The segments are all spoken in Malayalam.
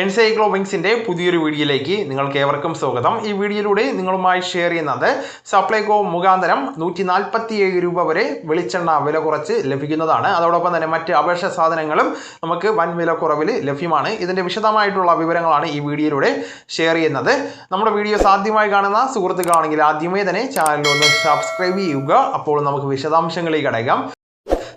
എൻസൈക്ലോമിക്സിന്റെ പുതിയൊരു വീഡിയോയിലേക്ക് നിങ്ങൾക്ക് ഏവർക്കും സ്വാഗതം. ഈ വീഡിയോയിലൂടെ നിങ്ങളുമായി ഷെയർ ചെയ്യുന്നത് സപ്ലൈകോ മുഖാന്തരം നൂറ്റി നാൽപ്പത്തിയേഴ് രൂപ വരെ വെളിച്ചെണ്ണ വില കുറച്ച് ലഭിക്കുന്നതാണ്. അതോടൊപ്പം തന്നെ മറ്റ് അപേക്ഷ സാധനങ്ങളും നമുക്ക് വൻ വില കുറവിൽ ലഭ്യമാണ്. ഇതിന്റെ വിശദമായിട്ടുള്ള വിവരങ്ങളാണ് ഈ വീഡിയോയിലൂടെ ഷെയർ ചെയ്യുന്നത്. നമ്മുടെ വീഡിയോ ആദ്യമായി കാണുന്ന സുഹൃത്തുക്കളാണെങ്കിൽ ആദ്യമേ തന്നെ ചാനൽ ഒന്ന് സബ്സ്ക്രൈബ് ചെയ്യുക. അപ്പോൾ നമുക്ക് വിശദാംശങ്ങളിലേക്ക് അടയ്ക്കാം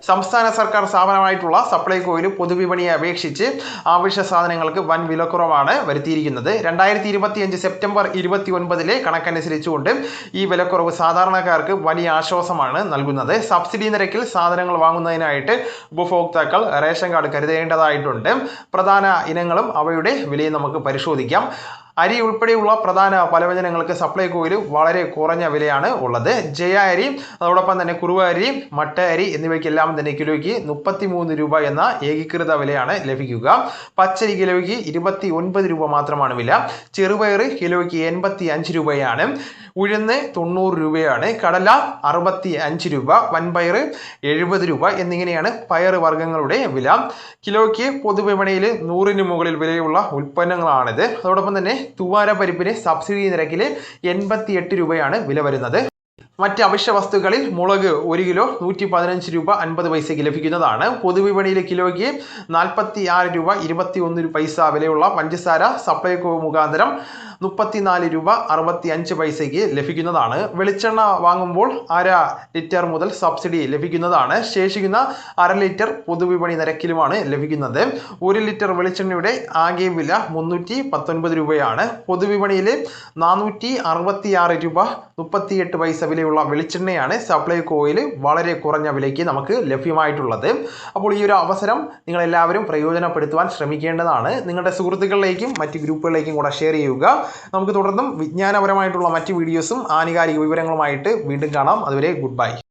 സംസ്ഥാന സർക്കാർ സ്ഥാപനമായിട്ടുള്ള സപ്ലൈകോയിൽ പൊതുവിപണിയെ അപേക്ഷിച്ച് ആവശ്യ സാധനങ്ങൾക്ക് വൻ വിലക്കുറവാണ് വരുത്തിയിരിക്കുന്നത്. രണ്ടായിരത്തി ഇരുപത്തിയഞ്ച് സെപ്റ്റംബർ ഇരുപത്തി ഒൻപതിലെ കണക്കനുസരിച്ചുകൊണ്ട് ഈ വിലക്കുറവ് സാധാരണക്കാർക്ക് വലിയ ആശ്വാസമാണ് നൽകുന്നത്. സബ്സിഡി നിരക്കിൽ സാധനങ്ങൾ വാങ്ങുന്നതിനായിട്ട് ഉപഭോക്താക്കൾ റേഷൻ കാർഡ് കരുതേണ്ടതായിട്ടുണ്ട്. പ്രധാന ഇനങ്ങളും അവയുടെ വിലയും നമുക്ക് പരിശോധിക്കാം. അരി ഉൾപ്പെടെയുള്ള പ്രധാന പലവ്യഞ്ജനങ്ങൾക്ക് സപ്ലൈകോയിൽ വളരെ കുറഞ്ഞ വിലയാണ് ഉള്ളത്. ജയ അരി അതോടൊപ്പം തന്നെ കുറുവ അരി മട്ട അരി എന്നിവയ്ക്കെല്ലാം തന്നെ കിലോയ്ക്ക് മുപ്പത്തി മൂന്ന് രൂപ എന്ന ഏകീകൃത വിലയാണ് ലഭിക്കുക. പച്ചരി കിലോയ്ക്ക് ഇരുപത്തി ഒൻപത് രൂപ മാത്രമാണ് വില. ചെറുപയർ കിലോയ്ക്ക് എൺപത്തി അഞ്ച് രൂപയാണ്. ഉഴുന്ന് തൊണ്ണൂറ് രൂപയാണ്. കടല അറുപത്തി അഞ്ച് രൂപ. വൻപയർ എഴുപത് രൂപ എന്നിങ്ങനെയാണ് പയർ വർഗങ്ങളുടെ വില. കിലോയ്ക്ക് പൊതുവിപണിയിൽ നൂറിന് മുകളിൽ വിലയുള്ള ഉൽപ്പന്നങ്ങളാണിത്. അതോടൊപ്പം തന്നെ തുവാര പരിപ്പിന് സബ്സിഡി നിരക്കിൽ എൺപത്തി എട്ട് രൂപയാണ് വില വരുന്നത്. മറ്റ് അവശ്യ വസ്തുക്കളിൽ മുളക് ഒരു കിലോ നൂറ്റി പതിനഞ്ച് രൂപ അൻപത് പൈസയ്ക്ക് ലഭിക്കുന്നതാണ്. പൊതുവിപണിയിലെ കിലോയ്ക്ക് നാൽപ്പത്തി ആറ് രൂപ ഇരുപത്തി ഒന്ന് പൈസ വിലയുള്ള പഞ്ചസാര സപ്ലൈകോ മുഖാന്തരം മുപ്പത്തിനാല് രൂപ അറുപത്തി അഞ്ച് പൈസയ്ക്ക് ലഭിക്കുന്നതാണ്. വെളിച്ചെണ്ണ വാങ്ങുമ്പോൾ അര ലിറ്റർ മുതൽ സബ്സിഡി ലഭിക്കുന്നതാണ്. ശേഷിക്കുന്ന അര ലിറ്റർ പൊതുവിപണി നിരക്കിലുമാണ് ലഭിക്കുന്നത്. ഒരു ലിറ്റർ വെളിച്ചെണ്ണയുടെ ആകെ വില മുന്നൂറ്റി പത്തൊൻപത് രൂപയാണ്. പൊതുവിപണിയിൽ നാനൂറ്റി അറുപത്തി ആറ് രൂപ മുപ്പത്തിയെട്ട് പൈസ വിലയുള്ള വെളിച്ചെണ്ണയാണ് സപ്ലൈകോയിൽ വളരെ കുറഞ്ഞ വിലയ്ക്ക് നമുക്ക് ലഭ്യമായിട്ടുള്ളത്. അപ്പോൾ ഈ ഒരു അവസരം നിങ്ങൾ എല്ലാവരും പ്രയോജനപ്പെടുത്തുവാൻ ശ്രമിക്കേണ്ടതാണ്. നിങ്ങളുടെ സുഹൃത്തുക്കളിലേക്കും മറ്റ് ഗ്രൂപ്പുകളിലേക്കും കൂടെ ഷെയർ ചെയ്യുക. നമുക്ക് തുടർന്നും വിജ്ഞാനപരമായിട്ടുള്ള മറ്റ് വീഡിയോസും ആനുകാലിക വിവരങ്ങളുമായിട്ട് വീണ്ടും കാണാം. അതുവരെ ഗുഡ് ബൈ